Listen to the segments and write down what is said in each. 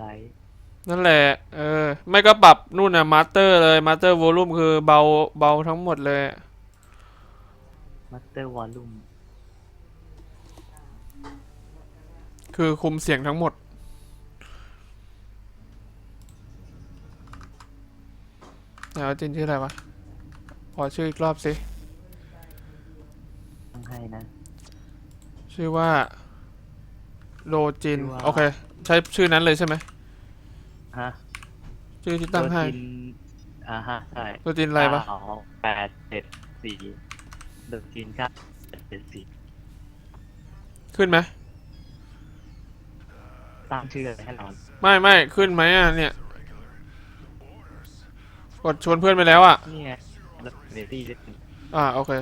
ไลท์นั่นแหละ เออ ไม่ก็ปรับนู่นน่ะมาสเตอร์เลยมาสเตอร์วอลลุ่มคือเบาเบาทั้งหมดเลยมาสเตอร์วอลลุ่มคือคุมเสียงทั้งหมด แล้วจินชื่ออะไรวะ ขอชื่ออีกรอบสิ ต้องให้นะ ชื่อว่า โลจิน ชื่อว่า โอเค ใช้ชื่อนั้นเลยใช่ไหม ฮะชื่อที่ตั้งให้โดจินอ่าฮะใช่โลจินอะไรวะเก้าแปดเจ็ดสี่โดจินเก้าแปดเจ็ดสี่ขึ้นไหมตั้งชื่ออะไรให้เราไม่ไม่ขึ้นไหมอะเนี่ยกดชวนเพื่อนไปแล้วอะนี่ไงแล้วเนตี้ได้อ่าโอเค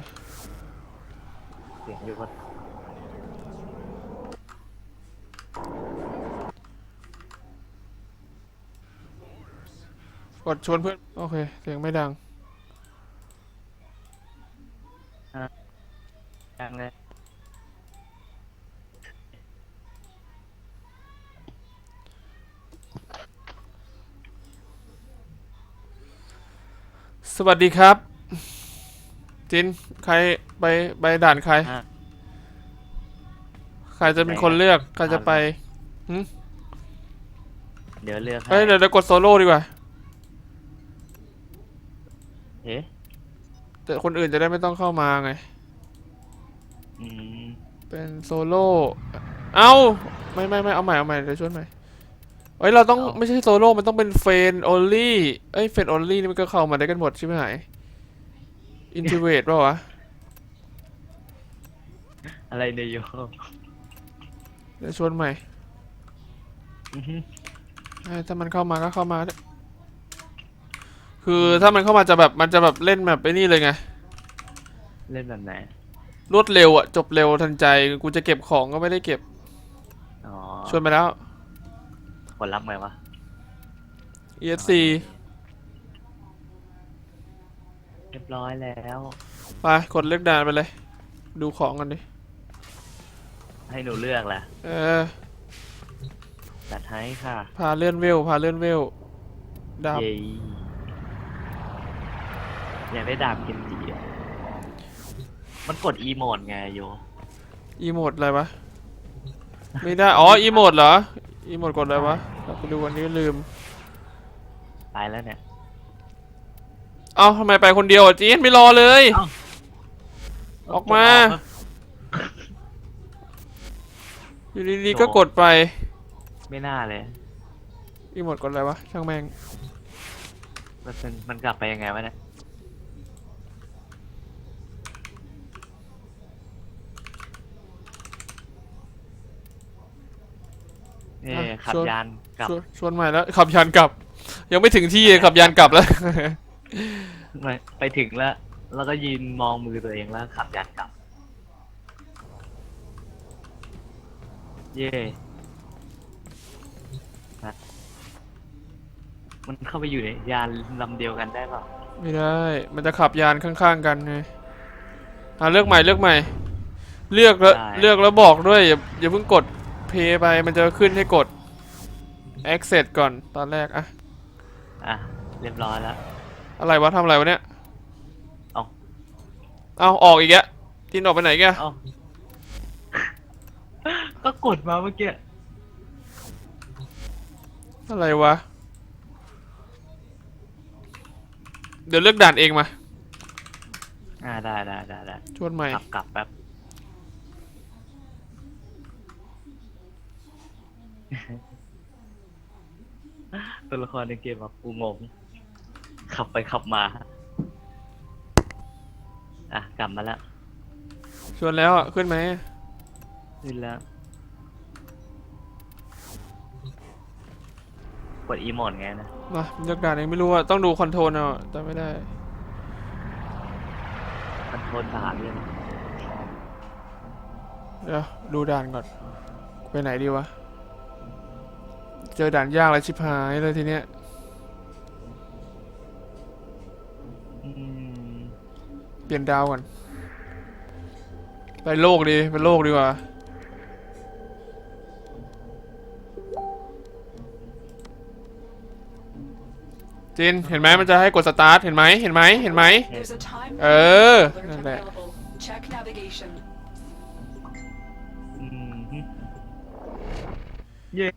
เสียงอยู่ว่า กดชวนเพื่อน โอเค เสียงไม่ดัง ดังเลยสวัสดีครับ จิน ใครไปไปด่านใครฮะใครจะเป็นคนเลือก ใครจะไป เดี๋ยวเลือกให้เฮ้ย เดี๋ยวเดี๋ยวกดโซโล่ดีกว่า เอ๊ะ แต่คนอื่นจะได้ไม่ต้องเข้ามาไง อืมเป็นโซโล่ เอ้า ไม่ไม่ไม่เอาใหม่เอาใหม่เดี๋ยวชวนใหม่เอ้ยเราต้องไม่ใช่โซโล่มันต้องเป็นเฟนโอลี่ เอ้ยเฟนโอลี่นี่มันก็เข้ามาได้กันหมดใช่ไหมหายอินทิเวตป่าวะ อะไรเนี่ยโยเดี๋ยวชวนใหม่อือฮึเอ้ยถ้ามันเข้ามาก็เข้ามา คือถ้ามันเข้ามาจะแบบมันจะแบบเล่นแบบไอ้นี่เลยไง เล่นแบบไหน รวดเร็วอะจบเร็วทันใจ กูจะเก็บของก็ไม่ได้เก็บ อ๋อชวนไปแล้ว ผลลัพธ์ไงวะ ESC เรียบร้อยแล้ว ไปกดเลือกด่านไปเลย ดูของกันดิ ให้หนูเลือกแหละเออ จัดให้ค่ะ พาเลื่อนเวล พาเลื่อนเวลดาบ เย้ อยากได้ดาบเกนจิอะมันกดอีโมดไงโยอีโมดอะไรวะ ไม่ได้ อ๋อ อีโมดเหรอ อีโมดกดอะไรวะเดี๋ยวไปดูวันนี้ลืม ตายแล้วเนี่ย เอ้าทำไมไปคนเดียวอะจีนไม่รอเลย เอ้า ออกมา อยู่ดีๆก็กดไป ไม่น่าเลย อีโมดกดอะไรวะ ช่างแม่งมันเป็นมันกลับไปยังไงวะเนี่ย เอ๊ะอะขับชวน ยานกลับชวนชวนใหม่แล้วขับยานกลับ ยังไม่ถึงที่เลยขับยานกลับแล้ว ไม่ไปถึงแล้ว แล้วก็ยืนมองมือตัวเองแล้วขับยานกลับ เย่นะมันเข้าไปอยู่ในยานลำเดียวกันได้เปล่าไม่ได้ มันจะขับยานข้างๆกันไงอะเลือกใหม่เลือกใหม่ เลือกแล้วเลือกแล้วบอกด้วยอย่าอย่าเพิ่งกด เพย์ไปมันจะขึ้นให้กด access ก่อนตอนแรกอะอะ เรียบร้อยแล้ว อะไรวะทำอะไรวะเนี่ยเอ้าเอาออกอีกแล้วจินออกไปไหนแกอะเอ้าก็กดมาเมื่อกี้ อะไรวะ เดี๋ยวเลือกด่านเองมา อ่าได้ได้ได้ได้ชวนใหม่ กลับกลับแป๊บ ตัวละครในเกมแบบกูงง ขับไปขับมา อะ กลับมาแล้วชวนแล้วอะขึ้นไหมขึ้นแล้ว กดอีโมดไงนะ มาเลือกด่านเองไม่รู้อะต้องดูคอนโทรลเอาจำไม่ได้ มันโทนสามเลยนะ เดี๋ยวดูด่านก่อน ไปไหนดีวะ เจอด่านยากแล้วชิบหายเลยทีเนี้ยอืมเปลี่ยนดาวก่อนไปโลกดีไปโลกดีกว่า จินเห็นไหมมันจะให้กดสตาร์ท เห็นไหมเห็นไหมเห็นไหม There's a time Uh, alert นั่นแหละ available. Check navigation. อืมฮึเย้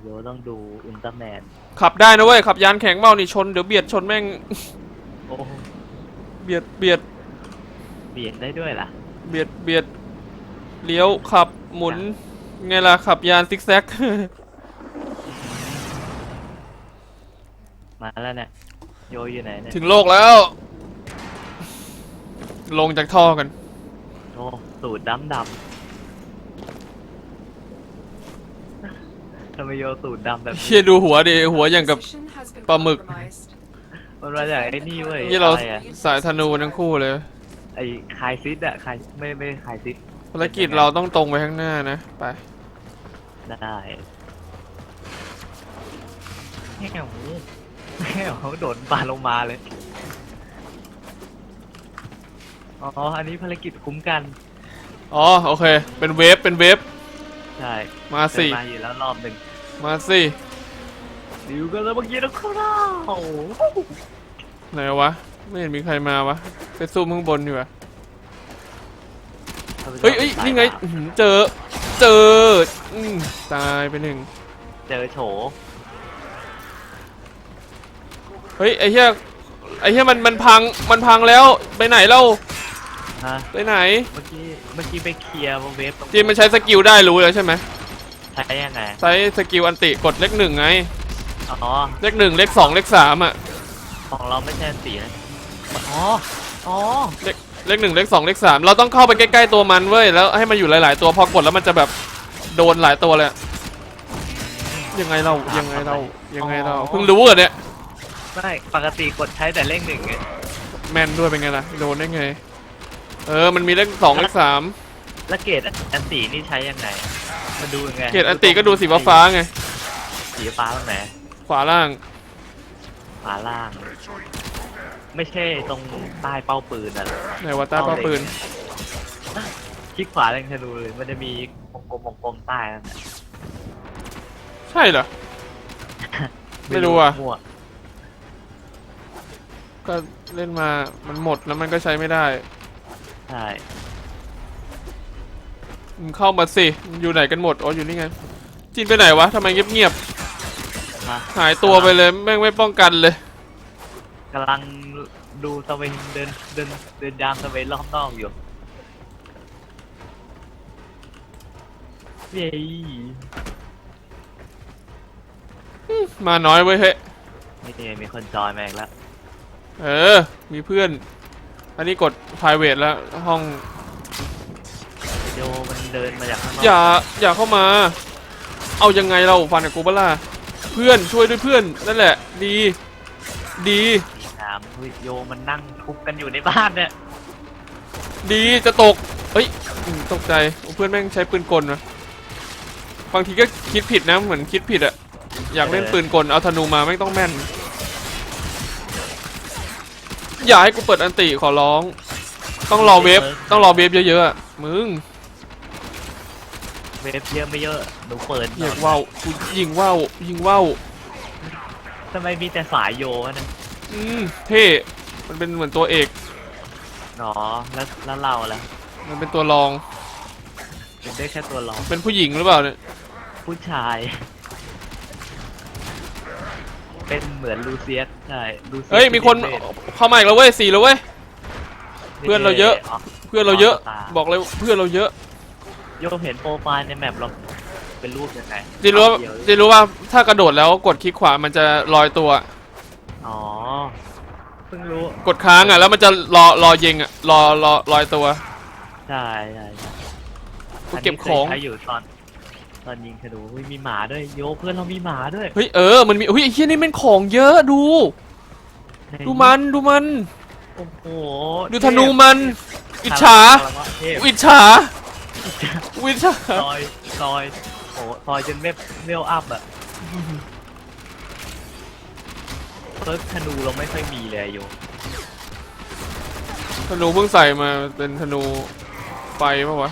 มาโยต้องดูอุลตร้าแมนขับได้นะเว้ยขับยานแข็งเมานี่ชนเดี๋ยวเบียดชนแม่งโอ้เบียดเบียดเบียดได้ด้วยล่ะ เบียดเบียดเลี้ยวขับหมุนไงล่ะขับยานซิกแซกมาแล้วเนี่ยโยอยู่ไหนเนี่ยถึงโลกแล้ว ลงจากท่อกันโอ้สูตรดำดำ ทำไมโยสูตรดำแบบเชี่ยดูหัวดิหัวอย่างกับ Position has been ปลาหมึก compromised. มันมาจากไอ้นี่เว้ยนี่เราอะไรอะสายธนูทั้งคู่เลยไอ้คายซิดอะคายไม่ไม่คายซิดภารกิจเราต้องตรงไปข้างหน้านะไปได้แง่วแง่วเขาโดดปลาลงมาเลย อ๋อ อันนี้ภารกิจคุ้มกัน อ๋อโอเค เป็นเวฟเป็นเวฟใช่มาเคสิยมาอยู่แล้วรอบหนึ่ง มาสิดิวกันแล้วเมื่อกี้นะครับโอ้โหไหนวะ ไม่เห็นมีใครมาวะ ไปซูมข้างบนดีกว่าเฮ้ยเฮ้ยนี่ไงอื้อหือเจอ เจออืมตายไปหนึ่ง เจอโฉเฮ้ยไอ้เหี้ยไอ้เหี้ยมันมันพังมันพังแล้วไปไหนเล่าฮะไปไหน เมื่อกี้เมื่อกี้ไปเคลียร์เวฟตรงจีนมันใช้สกิลได้รู้แล้วใช่ไหมใช้ยังไง ใช้สกิลอันติกดเลขหนึ่งไง อ๋อ เลขหนึ่งเลขสองเลขสามอะ ของเราไม่ใช่สีนะอ๋อ อ๋อ เลขเลขหนึ่งเลขสองเลขสามเราต้องเข้าไปใกล้ๆตัวมันเว้ย แล้วให้มันอยู่หลาย ๆ ตัวพอกดแล้วมันจะแบบโดนหลายตัวเลยอะยังไงเรายังไงเรายังไงเราอ๋อเพิ่งรู้เหรอเนี่ยไม่ปกติกดใช้แต่เลขหนึ่งไงแมนด้วยเป็นไงล่ะโดนได้ไง เออมันมีเลขสองเลขสามแล้วเกรดอันสีนี่ใช้ยังไง มาดูยังไงเกรดอันติก็ดูสีฟ้าๆไง สีฟ้าตรงไหนขวาล่าง ขวาล่าง ไม่ใช่ตรงใต้เป้าปืนอะไหนว่าใต้ป้าปืน คลิกขวาเล็งธนูเลย มันจะมีวงกลมวงกลมใต้นั่นน่ะใช่เหรอ ไม่รู้อะมั่วก็เล่นมา มันหมดแล้วมันก็ใช้ไม่ได้ ใช่มึง เข้ามาสิมึงอยู่ไหนกันหมด อ๋อ อยู่นี่ไงจีนไปไหนวะทำไมเงียบมาๆ หายตัวไปเลย แม่งไม่ป้องกันเลย กำลังดูตะเวนเดินเดินเดินยามตะเวนรอบนอกอยู่เย้มาน้อยเว้ยเฮ้ยนี่ไงมีคนจอยมาอีกแล้ว เออ มีเพื่อน อันนี้กด private แล้ว ห้อง โยมันเดินมาจากข้างนอกอย่าอย่าเข้ามา เอายังไงเราฟันกับกูเปะล่าเพื่อนช่วยด้วยเพื่อนนั่นแหละ ดี ดีถามเฮ้ยโยมันนั่งทุบกันอยู่ในบ้านเนี่ยดีจะตกเฮ้ยอืมตกใจโอ้เพื่อนแม่งใช้ปืนกลนะบางทีก็คิดผิดนะเหมือนคิดผิดอะอยากเล่นปืนกลเอาธนูมาไม่งต้องแม่น อย่าให้กูเปิดอันติขอร้อง ต้องรอเวฟต้องรอเวฟเยอะๆอะมึง เวฟเยอะไม่เยอะหนูเปิดเหยียกว่าวกูยิงว่าวยิงว่าวทำไมมีแต่สายโยวะเนี่ยอืมเท่มันเป็นเหมือนตัวเอก หนอแล้วแล้วเราล่ะมันเป็นตัวรอง เป็นได้แค่ตัวรองเป็นผู้หญิงหรือเปล่าเนี่ยผู้ชาย เป็นเหมือนลูเซียสใช่ลูเซียสเฮ้ยมีคนเข้ามาอีกแล้วเว้ยสี่แล้วเว้ย เพื่อนเราเยอะ เพื่อนเราเยอะ บอกเลยเพื่อนเราเยอะ โยเห็นโปรไฟล์ในแมปเราเป็นรูปยังไงจินรู้ว่าเดี๋ยวจินรู้ว่าถ้ากระโดดแล้วกดคลิกขวามันจะลอยตัว อ๋อ เพิ่งรู้ กดค้างอะ แล้วมันจะรอรอยิงอะรอรอลอยตัว ใช่ใช่ใช่กูเก็บของ นนี้คยใช้อยู่ตอน ตอนยิงธนูเฮ้ยมีหมาด้วยโยเพื่อนเรามีหมาด้วยเฮ้ยเออมันมีเฮ้ยไอ้เฮียนี่เป็นของเยอะดู ดูมันดูมัน โอ้โหดูธนูมัน อิจฉาเทพอิจฉา อิจฉาซอยซอยโอ้ซอยจนเว็บเวลอัพอะเพิร์กธนูเราไม่ค่อยมีเลยโยธนูเพิ่งใส่มาเป็นธนูไฟปะวะ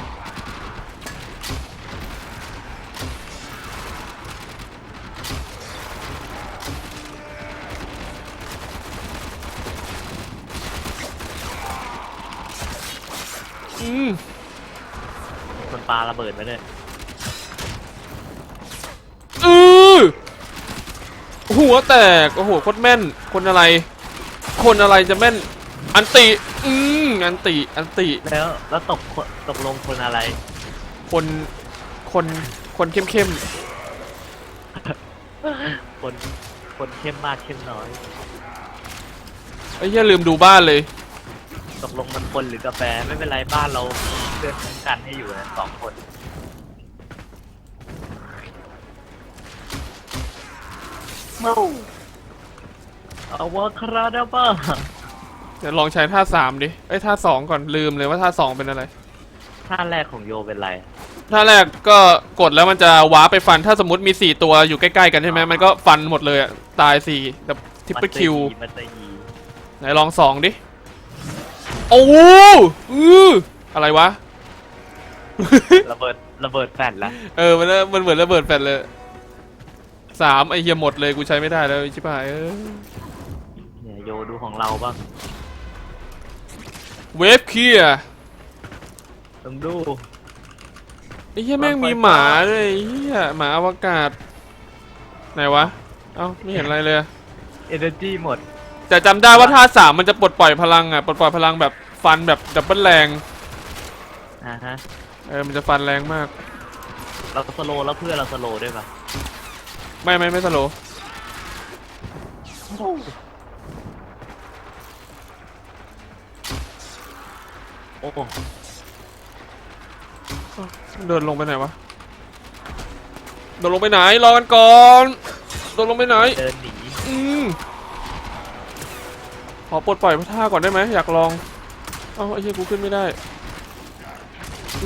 ปาระเบิดมาเลยอือหัวแตก โอ้โหโคตรแม่น คนอะไร คนอะไรจะแม่น อันติ อืมอันติ อันติ แล้วแล้วตกคนตกลงคนอะไร คน คน คนเข้มเข้มคนคนเข้มมากเข้มน้อย ๆไอ้เหี้ยลืมดูบ้านเลย ตกลงมันคนหรือกาแฟไม่เป็นไรบ้านเรา เพื่อนคุ้มกันให้อยู่นะสองคนเมาเอาวะคาราดาบ้าเดี๋ยวลองใช้ท่าสามดิเอ้ยท่าสองก่อนลืมเลยว่าท่าสองเป็นอะไร ท่าแรกของโยเป็นไรท่าแรกก็กดแล้วมันจะว้าร์ปไปฟันถ้าสมมติมีสี่ตัวอยู่ใกล้ๆกันใช่ไหมมันก็ฟันหมดเลยอะตายสี่แบบทิปเปิลคิวมันจะยีไหนลองสองดิโอ้โหอืออะไรวะ ระเบิดระเบิดแฟลชแล้วเออมันมันเหมือนระเบิดแฟลชเลยสามไอเฮียหมดเลยกูใช้ไม่ได้แล้วชิบหายเออเนี่ยโยดูของเราบ้างเวฟเคลียร์ต้องดู ไอ้เฮียแม่งมีหมาด้วยไอ้เฮียหมาอวกาศไหนวะเอ้าไม่เห็นอะไรเลยอะเอเนอร์จีหมด แต่จำได้ว่าท่าสามมันจะปลดปล่อยพลังอะ ปลดปล่อยพลังแบบฟันแบบดับเบิลแรงอ่าฮะ เออมันจะฟันแรงมาก เราสโลว์แล้วเพื่อนเราสโลว์ด้วยปะไม่ไม่ไม่สโลว์โอ้โหเดินลงไปไหนวะเดินลงไปไหนรอกันก่อนเดินลงไปไหน เดินหนีอืมขอปลดปล่อยพระท่าก่อนได้ไหมอยากลอง เอ้าไอ้เหี้ยกูขึ้นไม่ได้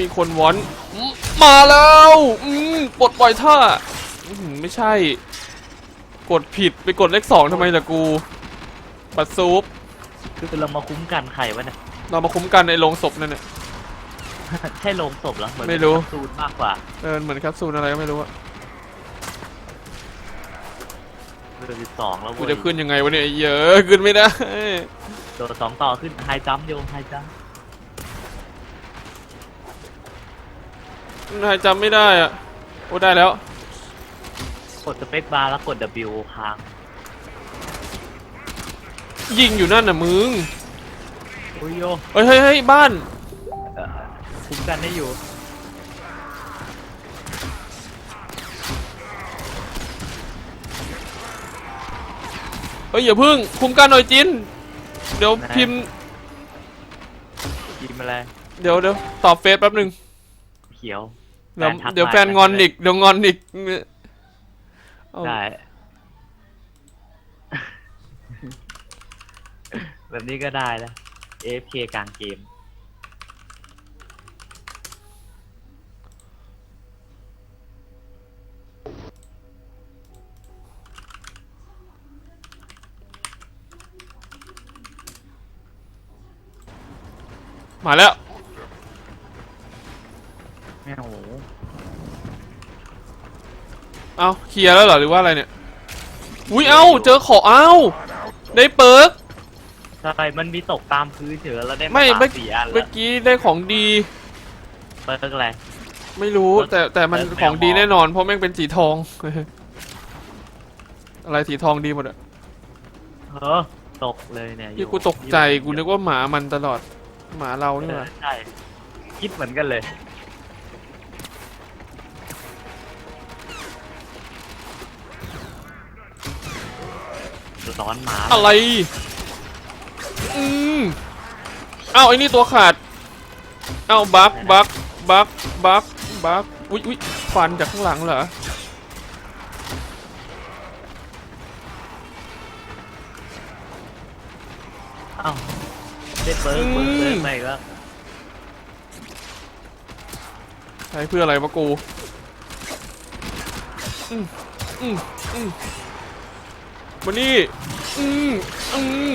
มีคนวอนอืมมาแล้วอืมปลดปล่อยท่าอื้อหือไม่ใช่ กดผิดไปกดเลขสองทำไมล่ะกูปัดซูปคือเรามาคุ้มกันใครวะเนี่ยเรามาคุ้มกันในโรงศพนั่นแหละใช่โรงศพเหรอเหมือนไม่รู้ซูนมากกว่าเออเหมือนแคปซูลอะไรก็ไม่รู้อะเดือนที่สองแล้วกูเว้ยจะขึ้นยังไงวะเนี่ยไอ้เหี้ยอะขึ้นไม่ได้โดดสองต่อขึ้นไฮจัมป์โยไฮจัม นายจำไม่ได้อะโอ้ได้แล้ว กดสเปคบาร์แล้วกด W ค้างยิงอยู่นั่นน่ะมึงโอ้ยโยเฮ้ยเฮ้ยเฮ้ยบ้าน เอ่อคุ้มกันได้อยู่ เฮ้ยอย่าพึ่ง คุมกันหน่อยจิน เดี๋ยวพิมพ์ กินอะไรเดี๋ยวเดี๋ยวตอบเฟซแป๊บหนึ่งเขียว เดี๋ยวแฟนทักเดี๋ยวมาแฟนงอนอีกเดี๋ยวงอนอีกเอาได้ แบบนี้ก็ได้แล้ว AFK กลางเกม มาแล้ว แม่โห เอาเคลียร์แล้วเหรอหรือว่าอะไรเนี่ย อุ้ยเอ้าเจอขอเอ้าได้เปิร์กใช่มันมีตกตามพื้นเฉยแล้วได้ไม่มาเมื่อสี่อันเมื่แล้อวกี้ได้ของดี เปิดอะไร ไม่รู้แต่แต่มันเปิร์กของดีแมวมอง แน่นอน เพราะแม่งเป็นสีทอง อะไรสีทองดีหมดอะเออตกเลยเนี่ยที่กูตกใจกูนึกว่าหมามันตลอด หมาเราเอนี่หอว่าใช่คิดเหมือนกันเลย ร้อนหมาอะไร อืมเอ้าไอ้นี่ตัวขาดเอ้าบักบักบักบักบักอุ้ยอุ้ยฟันจากข้างหลังเหรอเอ้าได้เปิร์กเปิร์กเปิร์กไปอีกแล้วใช้เพื่ออะไรวะกูอืมอืมอืม วันนี้อืมอืม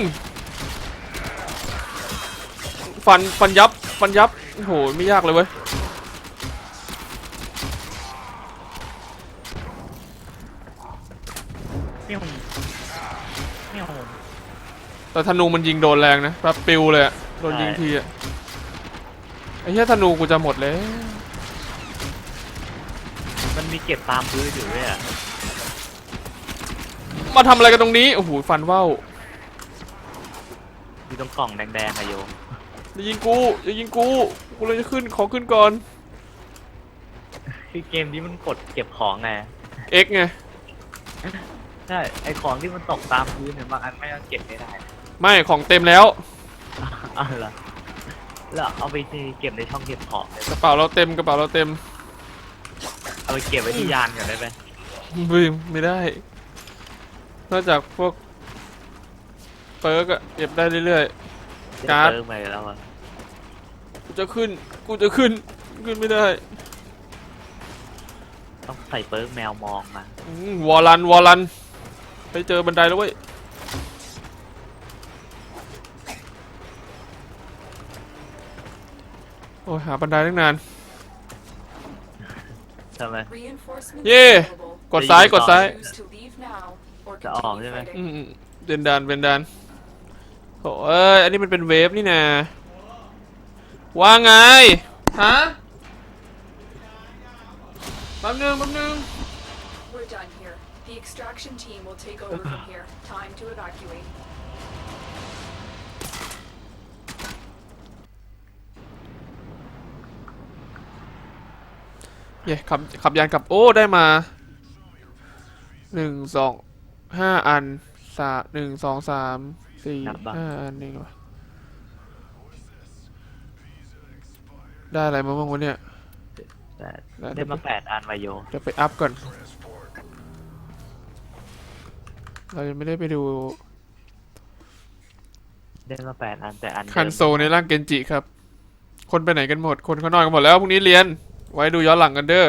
ฟันฟันยับฟันยับโอ้โหไม่ยากเลยเว้ยเมี่ยวเมี่ยวแต่ธนูมันยิงโดนแรงนะแบบปิวเลยอะโดนยิงใช่ทีอะไออ้เหี้ยธนูกูจะหมดเลยมันมีเก็บตามพื้นอยู่ด้วยอะ มาทำอะไรกันตรงนี้ โอ้โห ฟันว่าวอยู่ตรงกล่องแดงๆอะโยมอย่ายิงกูอย่ายิงกู กูเลยจะขึ้น ขอขึ้นก่อน คือเกมนี้มันกดเก็บของไง X ไง ใช่ ไอของที่มันตกตามพื้นเนี่ยบางอันไม่ก็เก็บไม่ได้ไม่ ของเต็มแล้วอ้าวเหรอแล้วเอาไปเก็บในช่องเก็บของเลยกระเป๋าเราเต็ม กระเป๋าเราเต็ม เอาไปเก็บไว้ที่ยานก่อนได้ไหมบึมไม่ได้ นอกจากพวกเปิร์กอะเก็บได้เรื่อย การ์ดเจอไปแล้วอะๆ กูจะขึ้น กูจะขึ้น ขึ้นไม่ได้ต้องใส่เปิร์กแมวมองมาอืมวอลัน วอลัน ไปเจอบันไดแล้วเว้ย โอ้ยหาบันไดตั้งนานใช่ไหม Reinforcements Yeah. available. กดซ้าย กดซ้าย Choose to leave now or Dạ, continue ổn chứ mày? fighting. อืมๆเดินดานเป็นดานโอ้เอ้ย อันนี้มันเป็นเวฟนี่นาว่าไง ฮะ แป๊บนึงแป๊บนึง We're done here. The extraction team will take over from here. Time to evacuate. เย่ขับขับยานกลับ โอ้ ได้มาหนึ่งสอง ห้าอันสามหนึ่งสองสามสี่นับบ้าง ห้าอันนี่วะได้อะไรมาบ้างวะเนี่ย แต่ได้ได้มาแปดอันวายโย เดี๋ยวไปอัพก่อน เรายังไม่ได้ไปดูได้มาแปดอันแต่อันเดิมคันโซในร่างเกนจิครับ คนไปไหนกันหมด คนเขานอนกันหมดแล้วพรุ่งนี้เรียน ไว้ดูย้อนหลังกันเด้อ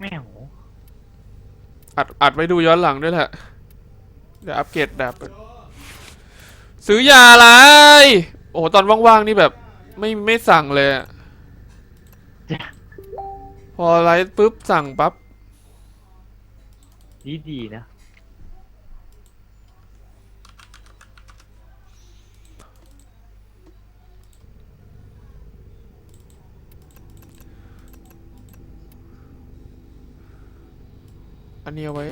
แมว อัดอัดไว้ดูย้อนหลังด้วยแหละเดี๋ยวอัปเกรดดาบก่อนซื้อยาอะไร โอ้โหตอนว่างๆนี่แบบ ไม่ไม่สั่งเลยอะพอไลฟ์ปุ๊บสั่งปั๊บดีดีๆนะ อันนี้เอาไว้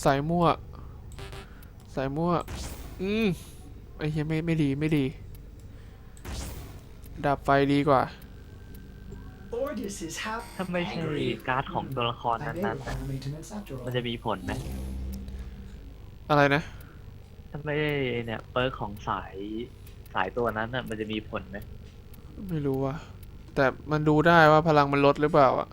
ใส่มั่วใส่มั่ว อืมไอ้เหี้ยไม่ไม่ดีไม่ดี ดับไฟดีกว่า Ordis is half ถ้าไม่ใช่การ์ดของตัวละคร I นั้น know นั้น all maintenance after มัน all. จะมีผลไหมอะไรนะ ถ้าไม่ได้เนี่ยเปิร์กของสายสายตัวนั้นน่ะมันจะมีผลไหมไม่รู้ว่ะแต่มันดูได้ว่าพลังมันลดหรือเปล่าอะ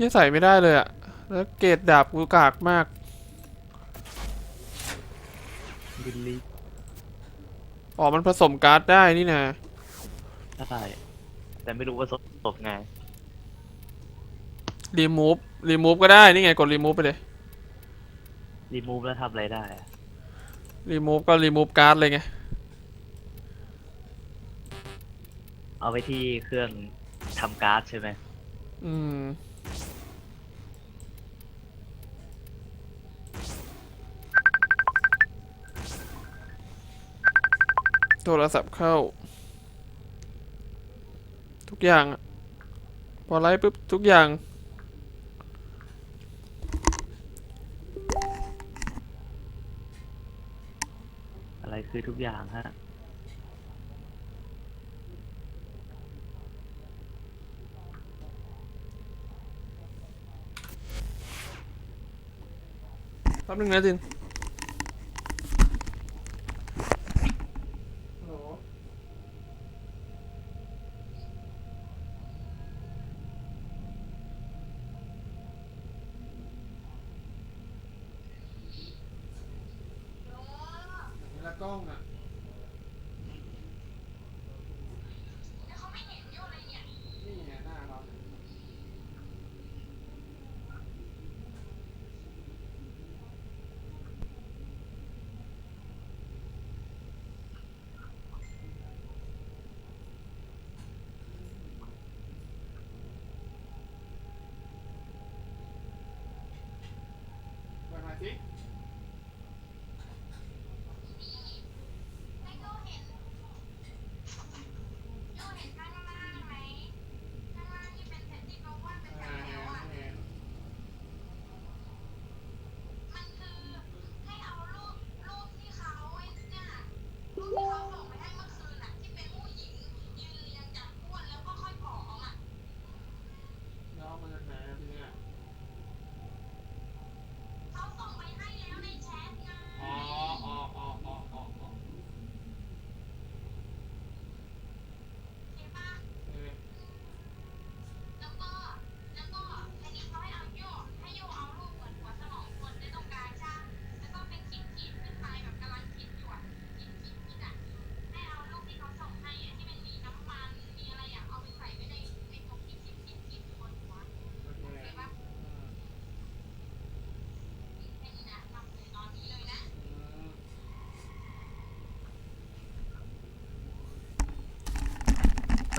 ยังใส่ไม่ได้เลยอะแล้วเกรดดาบกูกากมากบิลลี่อ๋อมันผสมการ์ดได้นี่นะได้แต่ไม่รู้ว่าสดไงรีมูฟรีมูฟก็ได้นี่ไงกดรีมูฟไปเลยรีมูฟแล้วทำอะไรได้อะรีมูฟก็รีมูฟการ์ดเลยไง เอาไปที่เครื่องทำการ์ดใช่ไหมอืม โทรศัพท์เข้า ทุกอย่างอะพอไลฟ์ปุ๊บ ทุกอย่าง อะไรคือทุกอย่างฮะ แป๊บนึงนะจิน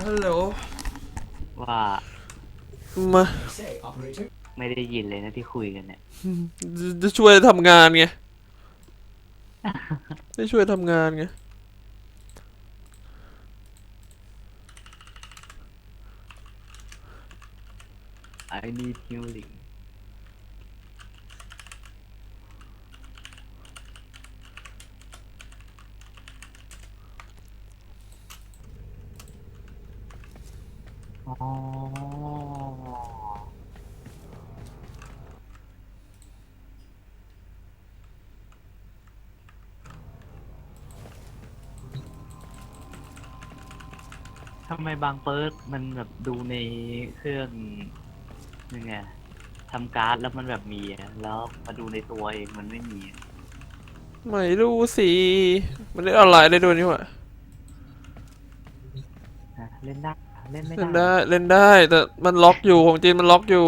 ฮัลโหล ว่ามา Say, operator. ไม่ได้ยินเลยนะที่คุยกันเนี่ย จะจะช่วยทำงานไงได้ช่วยทำงานไงไอ้ need healing ทำไมบางเปิร์ดมันแบบดูในเครื่องยังไงทำการ์ดแล้วมันแบบมีอะแล้วมาดูในตัวเองมันไม่มีอะไม่รู้สิ มันเล่นออนไลน์ได้ด้วยนี่หว่า นะเล่นได้ เล่นไม่เล่นได้ได้เล่นได้แต่มันล็อกอยู่ของจีนมันล็อกอยู่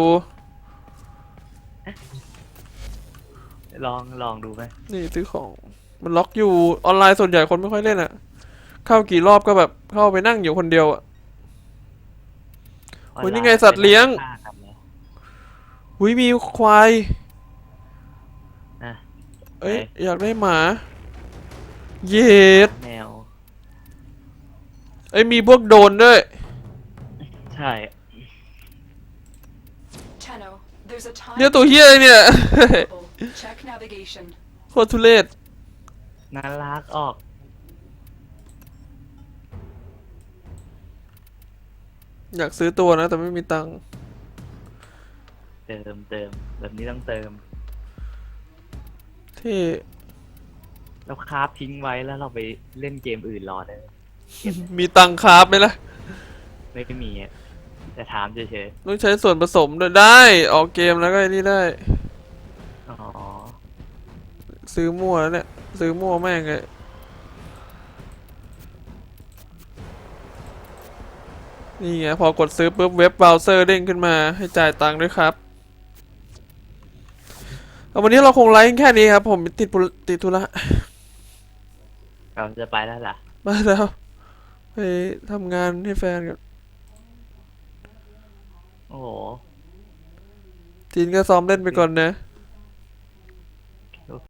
ลองลองดูไหมนี่ซื้อของมันล็อกอยู่ออนไลน์ส่วนใหญ่คนไม่ค่อยเล่นอะเข้ากี่รอบก็แบบเข้าไปนั่งอยู่คนเดียวอะโอ้ยนี่ไงสัตว์เลี้ยง ฆ่ากันเลยหุยมีควายนะเอ้ยไหน อยากได้หมา เย็ดแมวเอ้ยมีพวกโดรนด้วย ใช่ Tenno, there's a time. เนี่ยตัวเฮียอะไรเนี่ย available. Check navigation. โคตรทุเรศน่ารักออก อยากซื้อตัวนะ แต่ไม่มีตังค์เติมเติมแบบนี้ต้องเติม เท่แล้วคราฟทิ้งไว้แล้วเราไปเล่นเกมอื่นรอได้มีตังค์คราฟไหมล่ะ ไม่มีอะ แต่ถามเฉยต้องใช้ส่วนผสมด้วยได้ ออกเกมแล้วก็ไอ้นี่ได้ ๆ อ๋อ ซื้อมั่วแล้วเนี่ย ซื้อมั่วแม่งเลยนี่ไงพอกดซื้อปุ๊บเว็บเบราว์เซอร์เด้งขึ้นมาให้จ่ายตังค์ด้วยครับเอาวันนี้เราคงไลฟ์แค่นี้ครับ ผมติดธุระติดธุระ เราจะไปแล้วล่ะ มาแล้ว ไปทำงานให้แฟนกัน โอ้โหจีนก็ซ้อมเล่นไปก่อนนะ